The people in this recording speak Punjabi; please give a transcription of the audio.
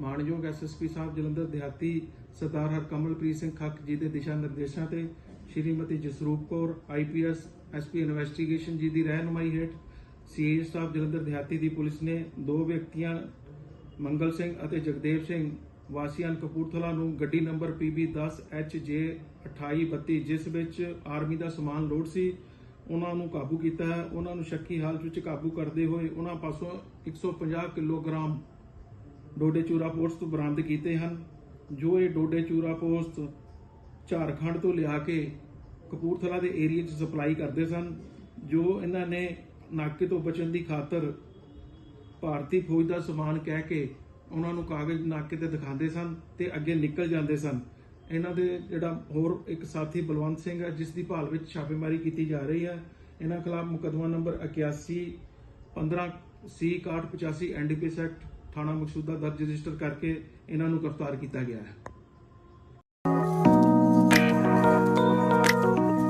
ਮਾਨਯੋਗ ਐਸਐਸਪੀ ਸਾਹਿਬ ਜਲੰਧਰ ਦਿਹਾਤੀ ਸਰਦਾਰ ਹਰਕਮਲਪ੍ਰੀਤ ਸਿੰਘ ਖੱਕ ਜੀ ਦੇ ਦਿਸ਼ਾ ਨਿਰਦੇਸ਼ਾਂ ਤੇ Shrimati Jasroop Kaur IPS SP investigation ji ਦੀ ਰਹਿਨੁਮਾਈ ਹੇਠ ਸੀਏ ਸਾਹਿਬ ਜਲੰਧਰ ਦਿਹਾਤੀ ਦੀ ਪੁਲਿਸ ਨੇ ਦੋ ਵਿਅਕਤੀਆਂ, ਮੰਗਲ ਸਿੰਘ ਅਤੇ ਜਗਦੇਵ ਸਿੰਘ ਵਾਸੀਆਂ ਕਪੂਰਥਲਾ ਨੂੰ ਗੱਡੀ ਨੰਬਰ PB 10 HJ 2832 ਜਿਸ ਵਿੱਚ ਆਰਮੀ ਦਾ ਸਮਾਨ ਲੋਡ ਸੀ, ਉਹਨਾਂ ਨੂੰ ਕਾਬੂ ਕੀਤਾ ਹੈ। ਉਹਨਾਂ ਨੂੰ ਸ਼ੱਕੀ ਹਾਲਤ ਵਿੱਚ ਕਾਬੂ ਕਰਦੇ ਹੋਏ ਉਹਨਾਂ ਪਾਸੋਂ 150 ਕਿਲੋਗ੍ਰਾਮ ਡੋਡੇ ਚੂਰਾ ਪੋਸਟ ਤੋਂ ਬਰਾਮਦ ਕੀਤੇ ਹਨ, ਜੋ ਇਹ ਡੋਡੇ ਚੂਰਾ ਪੋਸਟ ਝਾਰਖੰਡ ਤੋਂ ਲਿਆ ਕੇ ਕਪੂਰਥਲਾ ਦੇ ਏਰੀਆ 'ਚ ਸਪਲਾਈ ਕਰਦੇ ਸਨ, ਜੋ ਇਹਨਾਂ ਨੇ ਨਾਕੇ ਤੋਂ ਬਚਣ ਦੀ ਖਾਤਰ ਭਾਰਤੀ ਫੌਜ ਦਾ ਸਮਾਨ ਕਹਿ ਕੇ ਉਹਨਾਂ ਨੂੰ ਕਾਗਜ਼ ਨਾਕੇ ਤੇ ਦਿਖਾਉਂਦੇ ਸਨ ਤੇ ਅੱਗੇ ਨਿਕਲ ਜਾਂਦੇ ਸਨ। ਇਹਨਾਂ ਦੇ ਜਿਹੜਾ ਹੋਰ ਇੱਕ ਸਾਥੀ ਬਲਵੰਤ ਸਿੰਘ ਹੈ, ਜਿਸ ਦੀ ਭਾਲ ਵਿੱਚ ਛਾਪੇਮਾਰੀ ਕੀਤੀ ਜਾ ਰਹੀ ਹੈ, ਇਹਨਾਂ ਖਿਲਾਫ ਮੁਕੱਦਮਾ ਨੰਬਰ 81 15 C 6185 ਐਨਡੀਪੀਐਸ ਐਕਟ ਥਾਣਾ ਮਕਸੂਦਾ ਦਰਜ ਰਜਿਸਟਰ ਕਰਕੇ ਇਹਨਾਂ ਨੂੰ ਗ੍ਰਿਫਤਾਰ ਕੀਤਾ ਗਿਆ ਹੈ।